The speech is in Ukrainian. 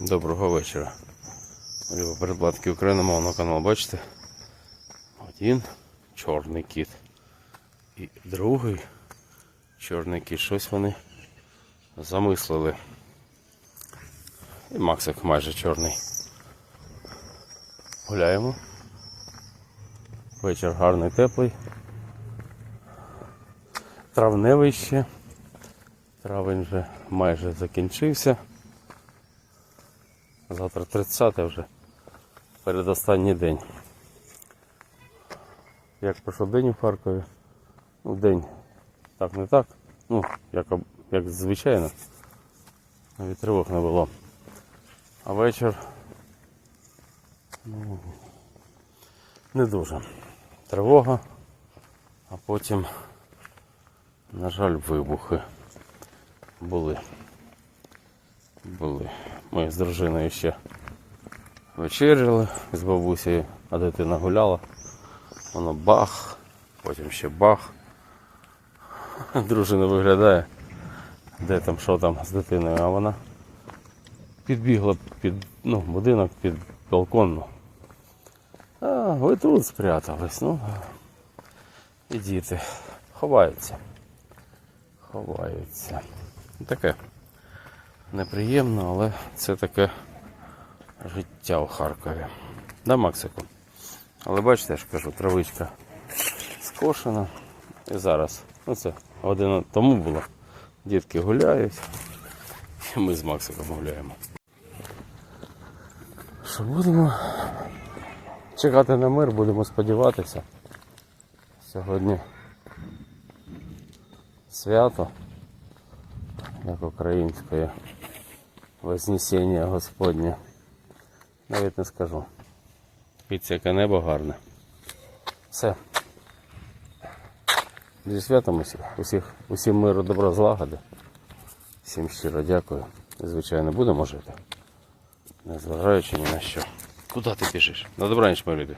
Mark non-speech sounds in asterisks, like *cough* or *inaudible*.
Доброго вечора. Передплатки україномовного каналу, бачите? Один чорний кіт. І другий чорний кіт. Щось вони замислили. І Максик майже чорний. Гуляємо. Вечір гарний, теплий. Травневий ще. Травень вже майже закінчився. Завтра 30 вже передостанній день. Як пройшов день у Харкові? Ну, день так не так. Ну, як, як звичайно. Навіть тривог не було. А вечір ну, не дуже. Тривога, а потім, на жаль, вибухи були. Були. Ми з дружиною ще вечеряли з бабусею, а дитина гуляла. Воно бах, потім ще бах. *laughs* Дружина виглядає, де там, що там з дитиною, а вона підбігла під ну, будинок, під балкон. ну. А, ви тут спрятались, ну. І діти ховаються. Ховаються. Таке неприємно, але це таке життя у Харкові. Да, Максику? Але бачите, я ж кажу, травичка скошена. І зараз, ну це година тому було. Дітки гуляють. І ми з Максиком гуляємо. Що будемо чекати на мир, будемо сподіватися. Сьогодні свято, як українське Вознесення Господнє. Навіть не скажу. Піться, яке небо гарне. Все. Зі святом усіх, усіх, усім миру, добра, злагоди. Всім щиро дякую. Звичайно, будемо жити. Незважаючи ні на що. Куди ти біжиш? На добраніч, мої любі.